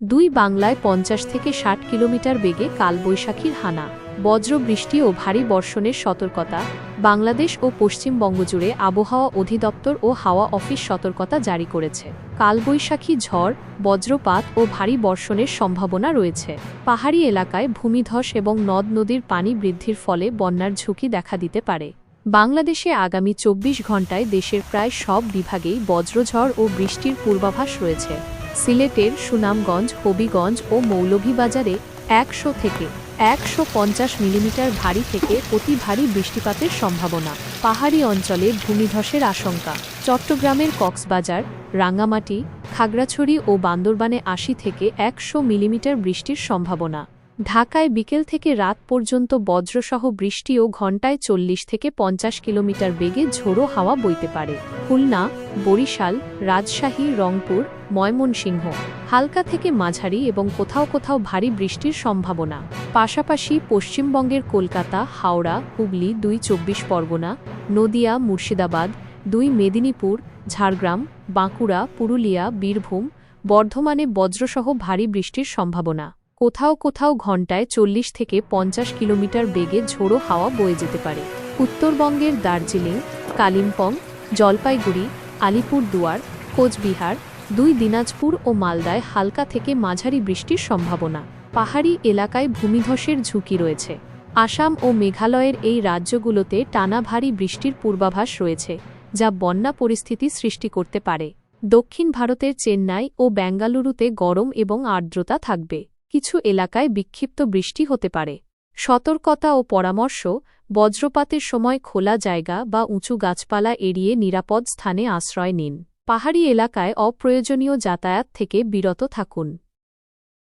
দুই বাংলায় পঞ্চাশ থেকে ষাট কিলোমিটার বেগে কালবৈশাখীর হানা, বজ্র বৃষ্টি ও ভারী বর্ষণের সতর্কতা, বাংলাদেশ ও পশ্চিমবঙ্গ জুড়ে আবহাওয়া অধিদপ্তর ও হাওয়া অফিস সতর্কতা জারি করেছে। কালবৈশাখী ঝড়, বজ্রপাত ও ভারী বর্ষণের সম্ভাবনা রয়েছে। পাহাড়ি এলাকায় ভূমিধস এবং নদ নদীর পানি বৃদ্ধির ফলে বন্যার ঝুঁকি দেখা দিতে পারে। বাংলাদেশে আগামী চব্বিশ ঘন্টায় দেশের প্রায় সব বিভাগেই বজ্রঝড় ও বৃষ্টির পূর্বাভাস রয়েছে। সিলেটের সুনামগঞ্জ, হবিগঞ্জ ও মৌলভীবাজারে একশো থেকে একশো পঞ্চাশ মিলিমিটার ভারী থেকে অতি ভারী বৃষ্টিপাতের সম্ভাবনা। পাহাড়ি অঞ্চলে ভূমিধসের আশঙ্কা। চট্টগ্রামের কক্সবাজার, রাঙ্গামাটি, খাগড়াছড়ি ও বান্দরবানে আশি থেকে একশো মিলিমিটার বৃষ্টির সম্ভাবনা। ঢাকায় বিকেল থেকে রাত পর্যন্ত বজ্রসহ বৃষ্টি ও ঘণ্টায় চল্লিশ থেকে পঞ্চাশ কিলোমিটার বেগে ঝোড়ো হাওয়া বইতে পারে। খুলনা, বরিশাল, রাজশাহী, রংপুর ময়মনসিংহ, হালকা থেকে মাঝারি এবং কোথাও কোথাও ভারী বৃষ্টির সম্ভাবনা। পাশাপাশি পশ্চিমবঙ্গের কলকাতা, হাওড়া, হুগলি দুই চব্বিশ পরগনা, নদিয়া, মুর্শিদাবাদ, দুই মেদিনীপুর, ঝাড়গ্রাম, বাঁকুড়া, পুরুলিয়া, বীরভূম, বর্ধমানে বজ্রসহ ভারী বৃষ্টির সম্ভাবনা। কোথাও কোথাও ঘণ্টায় চল্লিশ থেকে পঞ্চাশ কিলোমিটার বেগে ঝোড়ো হাওয়া বয়ে যেতে পারে। উত্তরবঙ্গের দার্জিলিং, কালিম্পং, জলপাইগুড়ি, আলিপুরদুয়ার, কোচবিহার দুই দিনাজপুর ও মালদায় হালকা থেকে মাঝারি বৃষ্টির সম্ভাবনা। পাহাড়ি এলাকায় ভূমিধসের ঝুঁকি রয়েছে। আসাম ও মেঘালয়ের এই রাজ্যগুলোতে টানা ভারী বৃষ্টির পূর্বাভাস রয়েছে, যা বন্যা পরিস্থিতি সৃষ্টি করতে পারে। দক্ষিণ ভারতের চেন্নাই ও বেঙ্গালুরুতে গরম এবং আর্দ্রতা থাকবে। কিছু এলাকায় বিক্ষিপ্ত বৃষ্টি হতে পারে। সতর্কতা ও পরামর্শ, বজ্রপাতের সময় খোলা জায়গা বা উঁচু গাছপালা এড়িয়ে নিরাপদ স্থানে আশ্রয় নিন। পাহাড়ি এলাকায় অপ্রয়োজনীয় যাতায়াত থেকে বিরত থাকুন।